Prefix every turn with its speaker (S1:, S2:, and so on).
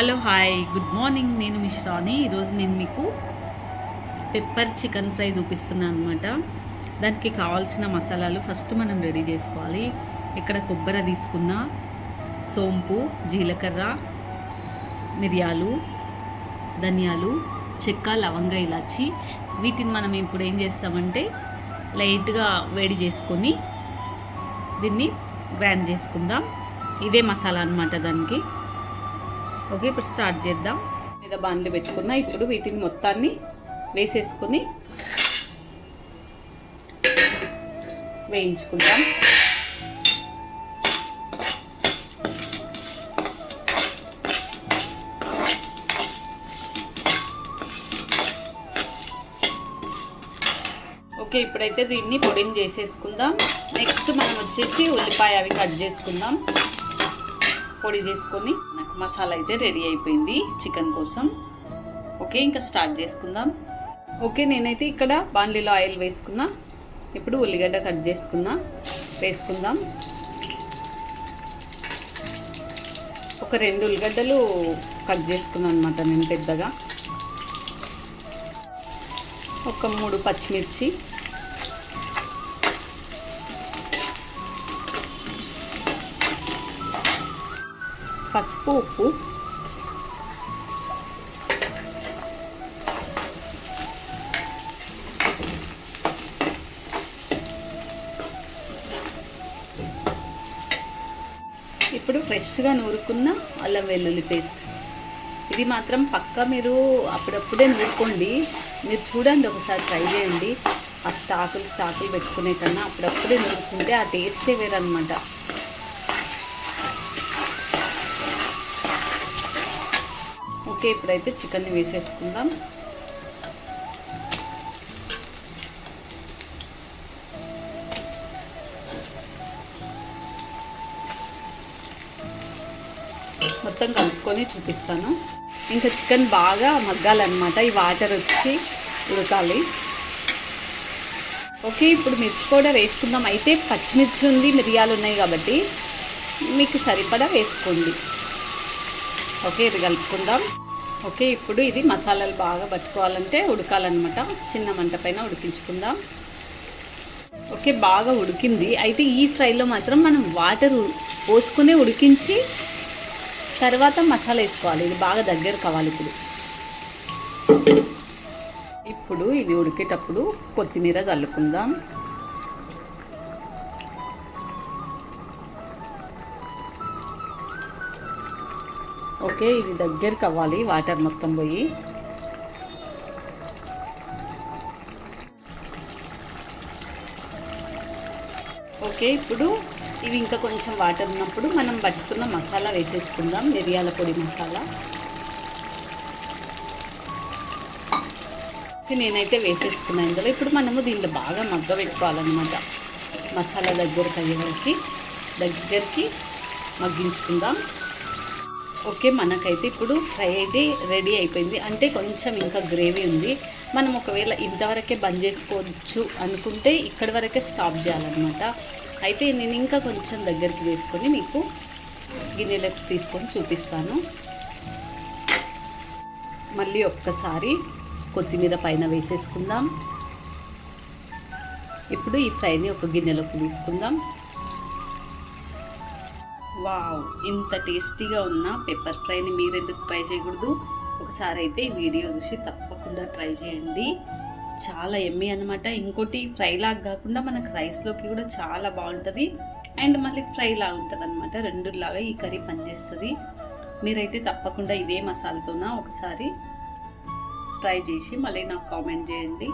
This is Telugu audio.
S1: హలో హాయ్ గుడ్ మార్నింగ్ నేను మిశ్రాని ఈరోజు నేను మీకు పెప్పర్ చికెన్ ఫ్రై చూపిస్తున్నాను అనమాట దానికి కావాల్సిన మసాలాలు ఫస్ట్ మనం రెడీ చేసుకోవాలి. ఇక్కడ కొబ్బరి తీసుకున్న సోంపు జీలకర్ర మిరియాలు ధనియాలు చెక్క లవంగ ఇలాచి. వీటిని మనం ఇప్పుడు ఏం చేస్తామంటే లైట్గా వేడి చేసుకొని దీన్ని గ్రైండ్ చేసుకుందాం. ఇదే మసాలా అనమాట దానికి. ఓకే ఇప్పుడు స్టార్ట్ చేద్దాం. మీద బాండ్లు పెట్టుకున్నా ఇప్పుడు వీటిని మొత్తాన్ని వేసేసుకొని వేయించుకుంటాం. ఓకే ఇప్పుడైతే దీన్ని పొడిని చేసేసుకుందాం. నెక్స్ట్ మనం వచ్చేసి ఉల్లిపాయ అవి కట్ చేసుకుందాం. పొడి చేసుకొని నాకు మసాలా అయితే రెడీ అయిపోయింది చికెన్ కోసం. ఓకే ఇంకా స్టార్ట్ చేసుకుందాం. ఓకే నేనైతే ఇక్కడ బాండ్లీలో ఆయిల్ వేసుకున్నా. ఇప్పుడు ఉల్లిగడ్డ కట్ చేసుకున్నా. వేసుకుందాం. ఒక రెండు ఉల్లిగడ్డలు కట్ చేసుకున్నాను అనమాట నేను పెద్దగా. ఒక మూడు పచ్చిమిర్చి. పసుపు ఉప్పు. ఇప్పుడు ఫ్రెష్గా నూరుకున్న అల్లం వెల్లుల్లి పేస్ట్. ఇది మాత్రం పక్క మీరు అప్పుడప్పుడే నూరుకోండి. మీరు చూడండి ఒకసారి ట్రై చేయండి. ఆ స్టాకులు స్టాకులు పెట్టుకునే కన్నా అప్పుడప్పుడే నూరుకుంటే ఆ టేస్టే వేరనమాట ఓకే ఇప్పుడైతే చికెన్ని వేసేసుకుందాం. మొత్తం కలుపుకొని చూపిస్తాను. ఇంకా చికెన్ బాగా మగ్గాలన్నమాట ఈ వాటర్ వచ్చి ఉడకాలి. ఓకే ఇప్పుడు మిర్చి పౌడర్ వేసుకుందాం. అయితే పచ్చిమిర్చి ఉంది మిరియాలు ఉన్నాయి కాబట్టి మీకు సరిపడా వేసుకోండి. ఓకే ఇది కలుపుకుందాం. ఓకే ఇప్పుడు ఇది మసాలాలు బాగా పట్టుకోవాలంటే ఉడకాలన్నమాట. చిన్న మంట పైన ఉడికించుకుందాం. ఓకే బాగా ఉడికింది. అయితే ఈ ఫ్రైలో మాత్రం మనం వాటర్ పోసుకుని ఉడికించి తర్వాత మసాలా వేసుకోవాలి. ఇది బాగా దగ్గర కావాలి ఇప్పుడు. ఇప్పుడు ఇది ఉడికేటప్పుడు కొత్తిమీర చల్లుకుందాం. ఓకే ఇది దగ్గరికి అవ్వాలి వాటర్ మొత్తం పోయి. ఓకే ఇప్పుడు ఇవి ఇంకా కొంచెం వాటర్ ఉన్నప్పుడు మనం పట్టుకున్న మసాలా వేసేసుకుందాం మిరియాల పొడి మసాలా. నేనైతే వేసేసుకున్నాను ఇందులో. ఇప్పుడు మనము దీంట్లో బాగా మగ్గ పెట్టుకోవాలన్నమాట. మసాలా దగ్గరకు అయ్యేవరకు దగ్గరికి మగ్గించుకుందాం. ఓకే మనకైతే ఇప్పుడు ఫ్రై అయితే రెడీ అయిపోయింది. అంటే కొంచెం ఇంకా గ్రేవీ ఉంది. మనం ఒకవేళ ఇంతవరకే బంద్ చేసుకోవచ్చు అనుకుంటే ఇక్కడి వరకే స్టాప్ చేయాలన్నమాట. అయితే నేను ఇంకా కొంచెం దగ్గరికి వేసుకొని మీకు గిన్నెలకు తీసుకొని చూపిస్తాను. మళ్ళీ ఒక్కసారి కొత్తిమీర పైన వేసేసుకుందాం. ఇప్పుడు ఈ ఫ్రైని ఒక గిన్నెలోకి తీసుకుందాం. వావ్ ఇంత టేస్టీగా ఉన్న పెప్పర్ ఫ్రైని మీరు ఎందుకు ట్రై చేయకూడదు? ఒకసారి అయితే ఈ వీడియో చూసి తప్పకుండా ట్రై చేయండి. చాలా ఎమ్మి అనమాట ఇంకోటి ఫ్రై లాగా కాకుండా మనకు రైస్లోకి కూడా చాలా బాగుంటుంది. అండ్ మళ్ళీ ఫ్రై లాగా ఉంటుంది అనమాట రెండులాగా ఈ కర్రీ పనిచేస్తుంది. మీరైతే తప్పకుండా ఇదే మసాలాతోన ఒకసారి ట్రై చేసి మళ్ళీ నాకు కామెంట్ చేయండి.